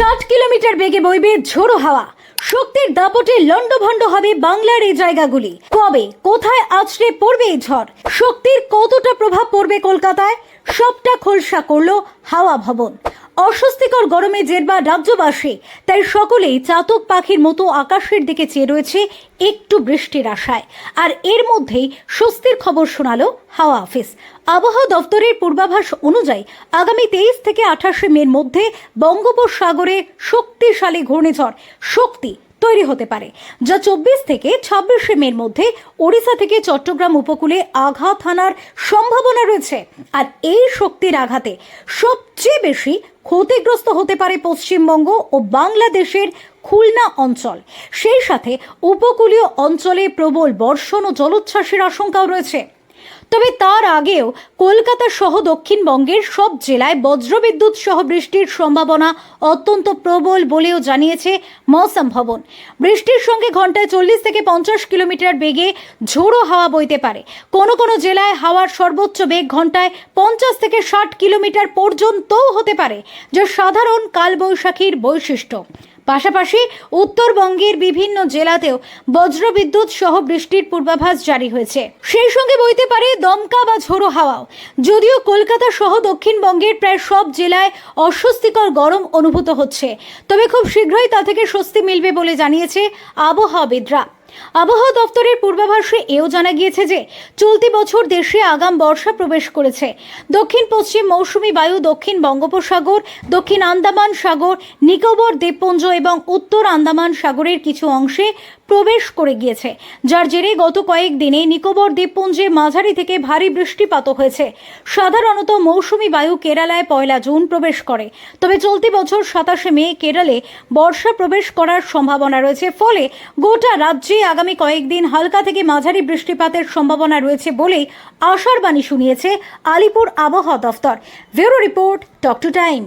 ষাট কিলোমিটার বেগে বইবে ঝোড়ো হাওয়া। শক্তির দাপটে লণ্ডভণ্ড হবে বাংলার এই জায়গাগুলি। কবে, কোথায় আছড়ে পড়বে এই ঝড়? শক্তির কতটা প্রভাব পড়বে কলকাতায়? সবটা খোলসা করল হাওয়া ভবন। অস্বস্তিকর গরমে জেরবা রাজ্যবাসী, তাই সকলেই চাতক পাখির মতো আকাশের দিকে চেয়ে রয়েছে একটু বৃষ্টির আশায়। আর এর মধ্যেই স্বস্তির খবর শোনালো হাওয়া অফিস। আবহাওয়া দপ্তরের পূর্বাভাস অনুযায়ী আগামী তেইশ থেকে আঠাশে মের মধ্যে বঙ্গোপসাগরে শক্তিশালী ঘূর্ণিঝড় শক্তি তৈরি হতে পারে। যা চব্বিশ থেকে ছাব্বিশে মের মধ্যে ওড়িশা থেকে চট্টগ্রাম উপকূলে আঘাত হানার সম্ভাবনা রয়েছে। আর এই শক্তির আঘাতে সবচেয়ে বেশি ক্ষতিগ্রস্ত হতে পারে পশ্চিমবঙ্গ ও বাংলাদেশের খুলনা অঞ্চল। সেই সাথে উপকূলীয় অঞ্চলে প্রবল বর্ষণ ও জলোচ্ছ্বাসের আশঙ্কাও রয়েছে। তবে তার আগেও কলকাতা সহ দক্ষিণবঙ্গের সব জেলায় বজ্রবিদ্যুৎ সহ বৃষ্টির সম্ভাবনা অত্যন্ত প্রবল বলেও জানিয়েছে মৌসম ভবন। বৃষ্টির সঙ্গে ঘন্টায় চল্লিশ থেকে পঞ্চাশ কিলোমিটার বেগে ঝোড়ো হাওয়া বইতে পারে। কোনো কোনো জেলায় হাওয়ার সর্বোচ্চ বেগ ঘন্টায় পঞ্চাশ থেকে ষাট কিলোমিটার পর্যন্তও হতে পারে, যা সাধারণ কালবৈশাখীর বৈশিষ্ট্য। পাশাপাশি উত্তরবঙ্গের বিভিন্ন জেলাতেও বজ্রবিদ্যুৎ সহ বৃষ্টির পূর্বাভাস জারি হয়েছে। সেই সঙ্গে বইতে পারে দমকা বা ঝোড়ো হাওয়াও। যদিও কলকাতা সহ দক্ষিণবঙ্গের প্রায় সব জেলায় অস্বস্তিকর গরম অনুভূত হচ্ছে। তবে খুব শীঘ্রই তা থেকে স্বস্তি মিলবে বলে জানিয়েছে আবহাওয়াবিদরা। আবহাওয়া দপ্তরের পূর্বাভাসে এও জানা গিয়েছে যে চলতি বছর দেশে আগাম বর্ষা প্রবেশ করেছে। দক্ষিণ পশ্চিম মৌসুমি বায়ু, দক্ষিণ বঙ্গোপসাগর, দক্ষিণ আন্দামান সাগর, নিকোবর, দ্বীপপুঞ্জ এবং উত্তর আন্দামান সাগরের কিছু অংশে প্রবেশ করে গিয়েছে। যার জেরে গত কয়েক দিনে নিকোবর, দ্বীপপুঞ্জে মাঝারি থেকে ভারী বৃষ্টিপাত হয়েছে। সাধারণত মৌসুমি বায়ু কেরালায় পয়লা জুন প্রবেশ করে। তবে চলতি বছর সাতাশে মে কেরলে বর্ষা প্রবেশ করার সম্ভাবনা রয়েছে। ফলে গোটা রাজ্যে আগামী কয়েকদিন হালকা থেকে মাঝারি বৃষ্টিপাতের সম্ভাবনা রয়েছে বলেই আশার বাণী শুনিয়েছে আলিপুর আবহাওয়া দফতর। Bureau report talk to time.